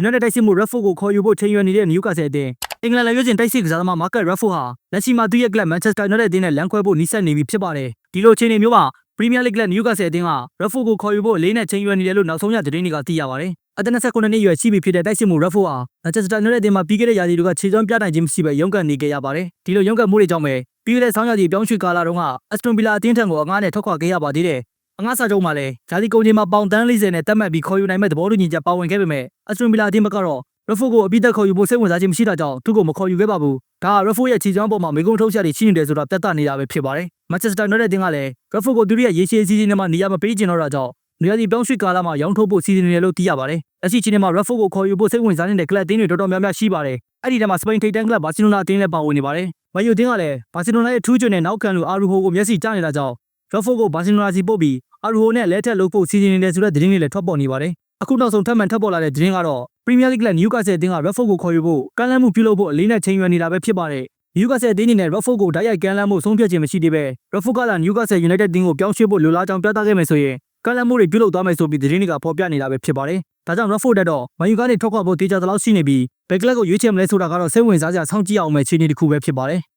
United တိုက်စစ်မှု Redford ကိုခေါ်ယူဖို့ချိန်ရွယ်နေတဲ့ Newcastle အသင်းအင်္ဂလန်လက်ရွေးစင်တိုက်စစ်ကစားသမား Marcus Rashford ဟာလက်ရှိမှာသူ့ရဲ့ကလပ် Manchester United အသင်းနဲ့လမ်းခွဲဖို့နှိစက်နေပြီဖြစ်ပါတယ်ဒီလိုအခြေအနေမျိုးမှာ Premier League ကလပ် Newcastle အသင်းက Rashford ကိုခေါ်ယူဖို့အလေးနဲ့ချိန်ရွယ်နေတယ်လို့နောက်ဆုံးရသတင်းတွေကသိရပါတယ်အသက်29နှစ်အရွယ်ရှိပြီဖြစ်တဲ့တိုက်စစ်မှု Rashford ဟာ Manchester United အသင်းမှာပြီးခဲ့တဲ့ရာသီတွေကခြေစွမ်းပြနိုင်ခြင်းမရှိဘဲရုန်းကန်နေခဲ့ရပါတယ်ဒီလိုရုန်းကန်မှုတွေကြောင့်ပဲပြီးခဲ့တဲ့ဆောင်းရာသီပြောင်းရွှေ့ကာလတုန်းက Aston Villa အသင်းထံကိုအငှားနဲ့ထွက်ခွာခဲ့ရပါသေးတယ် အငှားစာချုပ်မှာလည်းဂျာစီကုန်ချိန်မှာပေါင်တန်း40နဲ့တက်မှတ်ပြီးခေါ်ယူနိုင်မဲ့သဘောတူညီချက်ပါဝင်ခဲ့ပေမဲ့အစတွန်ဗီလာအသင်းဘက်ကတော့ Rafford ကိုအပိသက်ခေါ်ယူဖို့စိတ်ဝင်စားခြင်းမရှိတာကြောင့်သူ့ကိုမခေါ်ယူခဲ့ပါဘူး။ဒါက Rafford ရဲ့ခြေစွမ်းပေါ်မှာမေကုံထုတ်ချက်တွေရှိနေတယ်ဆိုတာပြသနေတာပဲဖြစ်ပါတယ်။ Manchester United အသင်းကလည်း Rafford ကိုသူတို့ရဲ့ရေရှည်အစီအစဉ်တွေမှာနေရာမပေးချင်တော့တာကြောင့်နေရာဒီပြောင်းရွှေ့ကာလမှာရောင်းထုတ်ဖို့စီစဉ်နေတယ်လို့သိရပါတယ်။လက်ရှိချိန်မှာ Rafford ကိုခေါ်ယူဖို့စိတ်ဝင်စားနေတဲ့ကလပ်အသင်းတွေတော်တော်များများရှိပါတယ်။အဲ့ဒီထဲမှာစပိန်ထိပ်တန်းကလပ်ဘာစီလိုနာအသင်းလည်းပါဝင်နေပါတယ်။မန်ယူအသင်းကလည်းဘာစီလိုနာရဲ့ထူးချွန်တဲ့နောက်ခံလူအာရူဟိုကိုမျက်စိကျနေတာကြောင့် Rafford ကိုဘာစီလိုနာစီပို့ပြီး အာရူဟိုနဲ့လဲထက်လုပ်ဖို့စီစဉ်နေတယ်ဆိုတဲ့သတင်းတွေလည်းထွက်ပေါ်နေပါတယ်။အခုနောက်ဆုံးထပ်မံထပ်ပေါ်လာတဲ့သတင်းကတော့ Premier League က Newcastle အသင်းက Rafford ကိုခေါ်ယူဖို့ကမ်းလှမ်းမှုပြုလုပ်ဖို့အလေးနဲ့ချိန်ရွယ်နေတာပဲဖြစ်ပါတယ်။ Newcastle အသင်းအနေနဲ့ Rafford ကိုဓာတ်ရိုက်ကမ်းလှမ်းမှုဆုံးဖြတ်ခြင်းမရှိသေးပဲ Rafford ကလာ Newcastle United အသင်းကိုပြောင်းရွှေ့ဖို့လိုလားကြောင်းပြသခဲ့မယ်ဆိုရင်ကမ်းလှမ်းမှုတွေပြုလုပ်သွားမယ်ဆိုပြီးသတင်းတွေကဖော်ပြနေတာပဲဖြစ်ပါတယ်။ဒါကြောင့် Rafford တက်တော့မန်ယူကနေထွက်ခွာဖို့တေချာသလောက်ရှိနေပြီးဘယ်ကလပ်ကိုရွေးချယ်မလဲဆိုတာကတော့စိတ်ဝင်စားစရာစောင့်ကြည့်အောင်မယ့်အခြေအနေတစ်ခုပဲဖြစ်ပါတယ်။